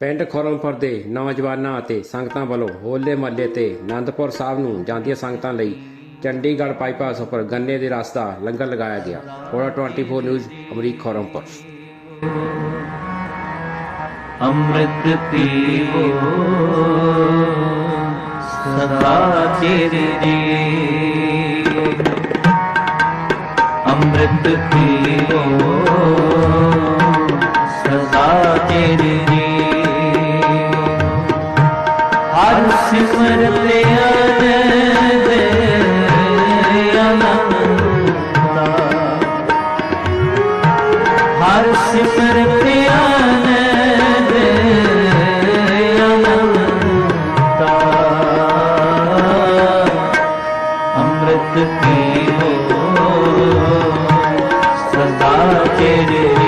ਪਿੰਡ ਖੁਰਮਪੁਰ ਦੇ ਨੌਜਵਾਨਾਂ ਅਤੇ ਸੰਗਤਾਂ ਵੱਲੋਂ ਹੋਲੇ ਮਹੱਲੇ ਤੇ ਆਨੰਦਪੁਰ ਸਾਹਿਬ ਨੂੰ ਜਾਂਦੀਆਂ ਸੰਗਤਾਂ ਲਈ ਚੰਡੀਗੜ੍ਹ ਬਾਈਪਾਸ ਉੱਪਰ ਗੰਨੇ ਦੇ ਰਸ ਦਾ ਲੰਗਰ ਲਗਾਇਆ ਗਿਆ। ਕੋੜਾ 24 ਨਿਊਜ਼ ਅਮਰੀਕ ਖੁਰਮਪੁਰ ਅੰਮ੍ਰਿਤ ਪੀਵੋ, ਸਦਾ ਚਿਰ ਜੀ ਅੰਮ੍ਰਿਤ ਪੀਵੋ। ਸਦਾ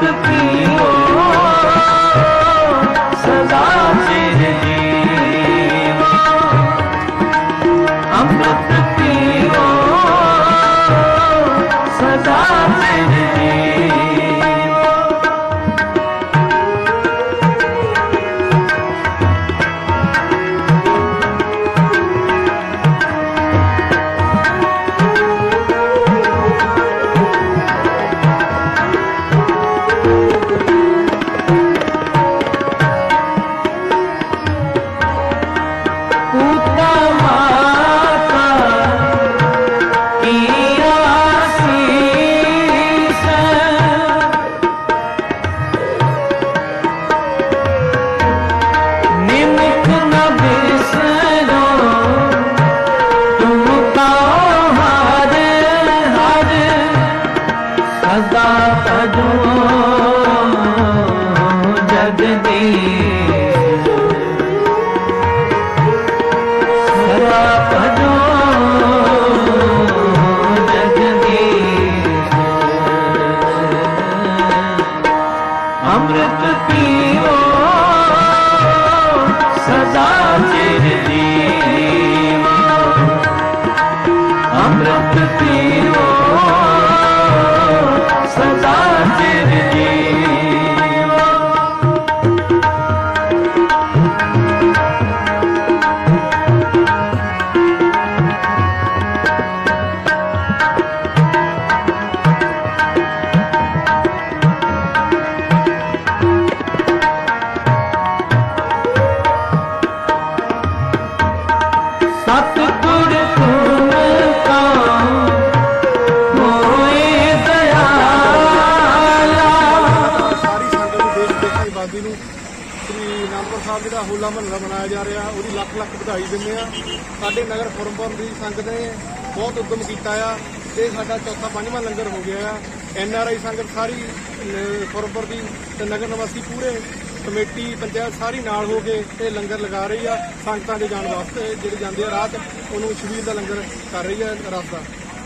the beat. ਅੰਮ੍ਰਿਤ ਪੀਓ ਸਦਾ ਚਿਰ ਅੰਮ੍ਰਿਤ ਪੀਓ ਜਿਹੜਾ ਹੋਲਾ ਮਹੱਲਾ ਮਨਾਇਆ ਜਾ ਰਿਹਾ ਉਹਦੀ ਲੱਖ ਲੱਖ ਵਧਾਈ ਦਿੰਦੇ ਆ ਸਾਡੇ ਨਗਰ ਫੋਰਮਪੁਰ ਦੀ ਸੰਗਤ ਨੇ ਬਹੁਤ ਉਦਮ ਕੀਤਾ ਆ ਤੇ ਸਾਡਾ ਚੌਥਾ ਪੰਜਵਾਂ ਲੰਗਰ ਹੋ ਗਿਆ ਆ। ਐਨ ਆਰ ਆਈ ਸੰਗਤ ਸਾਰੀ ਫੋਰਮਪੁਰ ਦੀ ਤੇ ਨਗਰ ਨਿਵਾਸੀ ਪੂਰੇ ਕਮੇਟੀ ਪੰਚਾਇਤ ਸਾਰੀ ਨਾਲ ਹੋ ਕੇ ਤੇ ਲੰਗਰ ਲਗਾ ਰਹੀ ਆ ਸੰਗਤਾਂ ਦੇ ਜਾਣ ਵਾਸਤੇ। ਜਿਹੜੇ ਜਾਂਦੇ ਆ ਰਾਤ ਉਹਨੂੰ ਸ਼ਬੀਲ ਦਾ ਲੰਗਰ ਕਰ ਰਹੀ ਆ ਰਸ ਦਾ।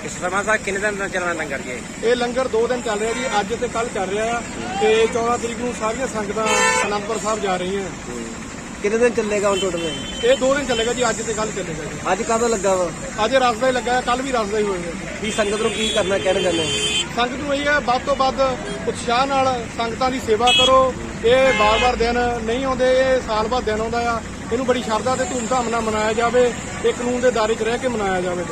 ਇਸ ਸਮਾਂ ਸਾਹਿਬ ਕਿੰਨੇ ਦਿਨ ਦਾ ਚੱਲਣਾ ਲੰਗਰ ਜੀ? ਇਹ ਲੰਗਰ 2 ਦਿਨ ਚੱਲ ਰਿਹਾ ਜੀ ਅੱਜ ਤੇ ਕੱਲ ਚੱਲ ਰਿਹਾ ਆ। ਤੇ 14 ਤਰੀਕ ਨੂੰ ਸਾਰੀਆਂ ਸੰਗਤਾਂ ਅਨੰਦਪੁਰ ਸਾਹਿਬ ਜਾ ਰਹੀਆਂ। ਕਿੰਨੇ ਦਿਨ ਚੱਲੇਗਾ ਹੁਣ ਟੋਟਲ ਇਹ 2 ਦਿਨ ਚੱਲੇਗਾ ਜੀ ਅੱਜ ਤੇ ਕੱਲ ਚੱਲੇਗਾ ਜੀ। ਅੱਜ ਕਾਹਦਾ ਲੱਗਾ ਵਾ? ਅੱਜ ਰਸ ਦਾ ਹੀ ਲੱਗਾ ਕੱਲ ਵੀ ਰਸ ਦਾ ਹੀ ਹੋਏਗਾ। ਵੀ ਸੰਗਤ ਨੂੰ ਕੀ ਕਰਨਾ ਕਹਿਣਾ ਚਾਹੁੰਦੇ ਸੰਗਤ ਨੂੰ ਇਹ ਹੈ ਵੱਧ ਤੋਂ ਵੱਧ ਉਤਸ਼ਾਹ ਨਾਲ ਸੰਗਤਾਂ ਦੀ ਸੇਵਾ ਕਰੋ। ਇਹ ਵਾਰ-ਵਾਰ ਦਿਨ ਨਹੀਂ ਆਉਂਦੇ ਇਹ ਸਾਲ ਬਾਅਦ ਦਿਨ ਆਉਂਦਾ ਆ। ਇਹਨੂੰ ਬੜੀ ਸ਼ਰਧਾ ਤੇ ਧੂਮਧਾਮ ਨਾਲ ਮਨਾਇਆ ਜਾਵੇ ਇਹ ਕਾਨੂੰਨ ਦੇ ਦਾਇਰੇ 'ਚ ਰਹਿ ਕੇ ਮਨਾਇਆ ਜਾਵੇ।